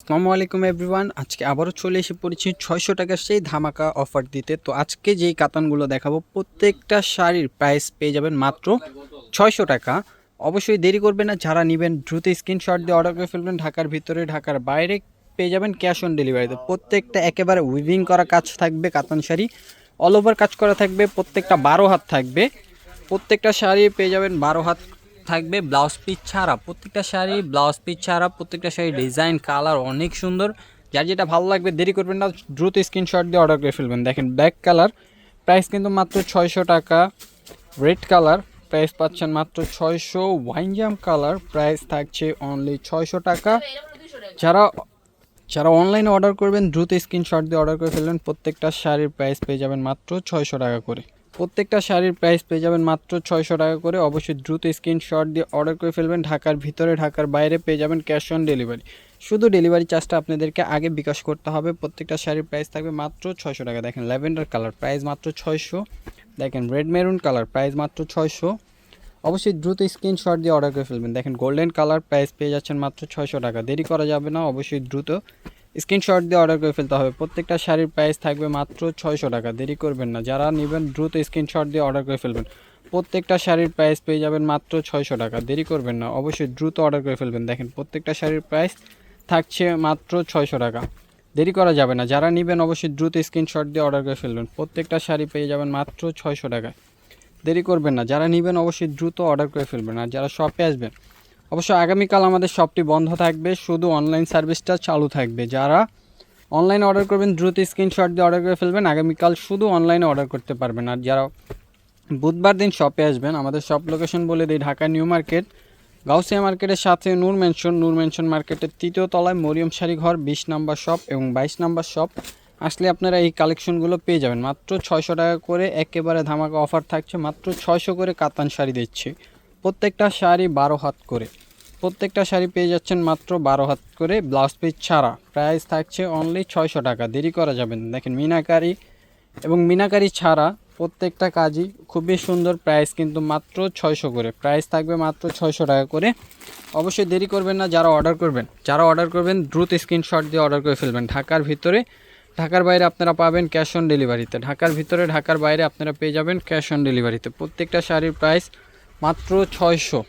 আসসালামু আলাইকুম এভরিওয়ান, আজকে আবারও চলে এসে পড়েছি ছয়শো টাকার সেই ধামাকা অফার দিতে। তো আজকে যেই কাতানগুলো দেখাবো, প্রত্যেকটা শাড়ির প্রাইস পেয়ে যাবেন মাত্র ছয়শো টাকা। অবশ্যই দেরি করবেন না, যারা নেবেন দ্রুত স্ক্রিনশট দিয়ে অর্ডার করে ফেলবেন, ঢাকার ভিতরে, ঢাকার বাইরে পেয়ে যাবেন ক্যাশ অন ডেলিভারিতে প্রত্যেকটা একেবারে উইভিং করা কাজ থাকবে কাতান শাড়ি অল ওভার কাজ করা থাকবে, প্রত্যেকটা বারো হাত থাকবে। প্রত্যেকটা শাড়ি পেয়ে যাবেন বারো হাত থাকবে ব্লাউজ পিস ছাড়া। প্রত্যেকটা শাড়ি, ব্লাউজ পিস ছাড়া প্রত্যেকটা শাড়ি ডিজাইন, কালার অনেক সুন্দর। যার যেটা ভালো লাগবে, দেরি করবেন না, দ্রুত স্ক্রিনশট দিয়ে অর্ডার করে ফেলবেন। দেখেন ব্ল্যাক কালার প্রাইস কিন্তু মাত্র ছয়শো টাকা। রেড কালার প্রাইস পাচ্ছেন মাত্র ছয়শো। ওয়াইন জাম কালার প্রাইস থাকছে অনলি ছয়শো টাকা। যারা যারা অনলাইনে অর্ডার করবেন, দ্রুত স্ক্রিনশট দিয়ে অর্ডার করে ফেলবেন। প্রত্যেকটা শাড়ির প্রাইস পেয়ে যাবেন মাত্র ছয়শো টাকা করে। প্রত্যেকটা শাড়ির প্রাইস পেয়ে যাবেন মাত্র ছয়শো টাকা করে। অবশ্যই দ্রুত স্ক্রিনশট দিয়ে অর্ডার করে ফেলবেন। ঢাকার ভিতরে, ঢাকার বাইরে পেয়ে যাবেন ক্যাশ অন ডেলিভারি শুধু ডেলিভারি চার্জটা আপনাদেরকে আগে বিকাশ করতে হবে। প্রত্যেকটা শাড়ির প্রাইস থাকবে মাত্র ছয়শো টাকা। দেখেন ল্যাভেন্ডার কালার প্রাইস মাত্র ছয়শো। দেখেন রেড মেরুন কালার প্রাইস মাত্র ছয়শো। অবশ্যই দ্রুত স্ক্রিনশট দিয়ে অর্ডার করে ফেলবেন। দেখেন গোল্ডেন কালার প্রাইস পেয়ে যাচ্ছেন মাত্র ছয়শো টাকা। দেরি করা যাবে না। অবশ্যই দ্রুত স্ক্রিনশট দিয়ে অর্ডার করে ফেলতে হবে। প্রত্যেকটা শাড়ির প্রাইস থাকবে মাত্র ছয়শো টাকা। দেরি করবেন না। যারা নেবেন, দ্রুত স্ক্রিনশট দিয়ে অর্ডার করে ফেলবেন। প্রত্যেকটা শাড়ির প্রাইস পেয়ে যাবেন মাত্র ছয়শো টাকা। দেরি করবেন না। অবশ্যই দ্রুত অর্ডার করে ফেলবেন। দেখেন, প্রত্যেকটা শাড়ির প্রাইস থাকছে মাত্র ছয়শো টাকা। দেরি করা যাবে না। যারা নেবেন, অবশ্যই দ্রুত স্ক্রিনশট দিয়ে অর্ডার করে ফেলবেন। প্রত্যেকটা শাড়ি পেয়ে যাবেন মাত্র ছয়শো টাকায় দেরি করবেন না। যারা নেবেন, অবশ্যই দ্রুত অর্ডার করে ফেলবেন। আর যারা শপে আসবেন অবশ্য আগামীকাল আমাদের শপটি বন্ধ থাকবে, শুধু অনলাইন সার্ভিসটা চালু থাকবে। যারা অনলাইনে অর্ডার করবেন, দ্রুত স্ক্রিনশট দিয়ে অর্ডার করে ফেলবেন। আগামীকাল শুধু অনলাইনে অর্ডার করতে পারবেন। আর যারা বুধবার দিন শপে আসবেন, আমাদের শপ লোকেশন বলে দিই ঢাকা নিউ মার্কেট, গাউসিয়া মার্কেটের সাথে নূর মেনশন নূর মেনশন মার্কেটের তৃতীয় তলায় মরিয়ম শাড়ি ঘর, বিশ নাম্বার শপ এবং বাইশ নাম্বার শপ আসলে আপনারা এই কালেকশনগুলো পেয়ে যাবেন। মাত্র ছয়শো টাকা করে একেবারে ধামাকা অফার থাকছে। মাত্র ছয়শো করে কাতান শাড়ি দিচ্ছে। প্রত্যেকটা শাড়ি বারো হাত করে। প্রত্যেকটা শাড়ি পেয়ে যাচ্ছেন মাত্র বারো হাত করে ব্লাউজ পিস ছাড়া। প্রাইস থাকছে অনলি ছয়শো টাকা। দেরি করা যাবে না। দেখেন মিনাকারি এবং মিনাকারি ছাড়া প্রত্যেকটা কাজই খুবই সুন্দর। প্রাইস কিন্তু মাত্র ছয়শো করে। প্রাইস থাকবে মাত্র ছয়শো টাকা করে। অবশ্যই দেরি করবেন না। যারা অর্ডার করবেন, যারা অর্ডার করবেন, দ্রুত স্ক্রিনশট দিয়ে অর্ডার করে ফেলবেন। ঢাকার ভিতরে, ঢাকার বাইরে আপনারা পাবেন ক্যাশ অন ডেলিভারিতে। ঢাকার ভিতরে, ঢাকার বাইরে আপনারা পেয়ে যাবেন ক্যাশ অন ডেলিভারিতে। প্রত্যেকটা শাড়ির প্রাইস মাত্র ছয়শো।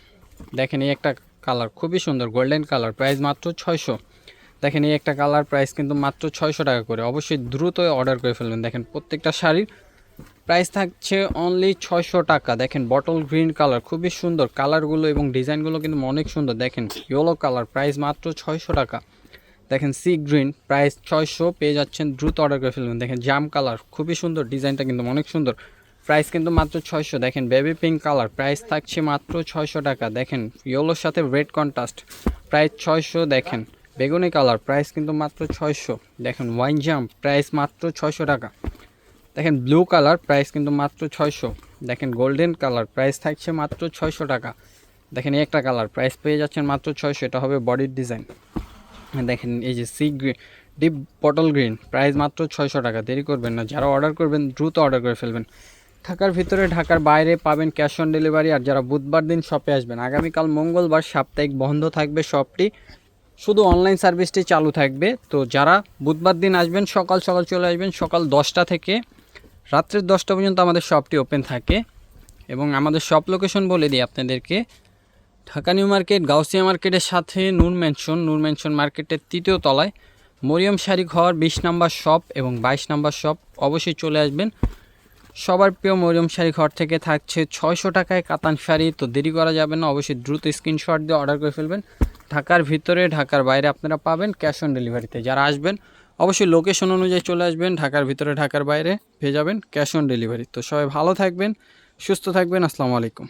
দেখেন এই একটা কালার, খুবই সুন্দর, গোল্ডেন কালার, প্রাইস মাত্র ছয়শো। দেখেন এই একটা কালার, প্রাইস কিন্তু মাত্র ছয়শো টাকা করে। অবশ্যই দ্রুত অর্ডার করে ফেলবেন। দেখেন প্রত্যেকটা শাড়ির প্রাইস থাকছে অনলি ছয়শো টাকা। দেখেন বটল গ্রিন কালার, খুবই সুন্দর। কালারগুলো এবং ডিজাইনগুলো কিন্তু অনেক সুন্দর। দেখেন ইয়েলো কালার, প্রাইস মাত্র ছয়শো টাকা। দেখেন সি গ্রিন প্রাইস ছয়শো, পেয়ে যাচ্ছেন দ্রুত অর্ডার করে ফেলবেন। দেখেন জাম কালার, খুবই সুন্দর, ডিজাইনটা কিন্তু অনেক সুন্দর। প্রাইস কিন্তু মাত্র ছয়শো। দেখেন বেবি পিঙ্ক কালার প্রাইস থাকছে মাত্র ছয়শো টাকা। দেখেন ইয়েলোর সাথে রেড কন্ট্রাস্ট প্রাইস ছয়শো, দেখেন। বেগুনি কালার প্রাইস কিন্তু মাত্র ছয়শো। দেখেন ওয়াইন জাম্প প্রাইস মাত্র ছয়শো টাকা। দেখেন ব্লু কালার প্রাইস কিন্তু মাত্র ছয়শো। দেখেন গোল্ডেন কালার প্রাইস থাকছে মাত্র ছয়শো টাকা। দেখেন একটা কালার প্রাইস পেয়ে যাচ্ছেন মাত্র ছয়শো। এটা হবে বডির ডিজাইন দেখেন, এই যে sea green deep bottle green price মাত্র ছয়শো টাকা। দেরি করবেন না। যারা অর্ডার করবেন, দ্রুত অর্ডার করে ফেলবেন। ঢাকার ভিতরে ঢাকার বাইরে পাবেন ক্যাশ অন ডেলিভারি আর যারা বুধবার দিন শপে আসবেন। আগামীকাল মঙ্গলবার সাপ্তাহিক বন্ধ থাকবে শপটি। শুধু অনলাইন সার্ভিসটি চালু থাকবে। তো যারা বুধবার দিন আসবেন, সকাল সকাল চলে আসবেন, সকাল দশটা থেকে রাত্রের দশটা পর্যন্ত আমাদের শপটি ওপেন থাকে। এবং আমাদের শপ লোকেশন বলে দিই আপনাদেরকে। ঢাকা নিউ মার্কেট, গাউসিয়া মার্কেটের সাথে নূর ম্যানশন নূর ম্যানশন মার্কেটের তৃতীয় তলায় মরিয়ম শাড়ি ঘর, বিশ নাম্বার শপ এবং বাইশ নাম্বার শপ অবশ্যই চলে আসবেন। সবার প্রিয় মরিয়ম শাড়ি ঘর থেকে থাকছে ছয়শো টাকায় কাতান শাড়ি। তো দেরি করা যাবে না, অবশ্যই দ্রুত স্ক্রিনশট দিয়ে অর্ডার করে ফেলবেন। ঢাকার ভিতরে, ঢাকার বাইরে আপনারা পাবেন ক্যাশ অন ডেলিভারিতে যারা আসবেন, অবশ্যই লোকেশন অনুযায়ী চলে আসবেন, ঢাকার ভিতরে, ঢাকার বাইরে পেয়ে যাবেন ক্যাশ অন ডেলিভারি তো সবাই ভালো থাকবেন, সুস্থ থাকবেন, আসসালামু আলাইকুম।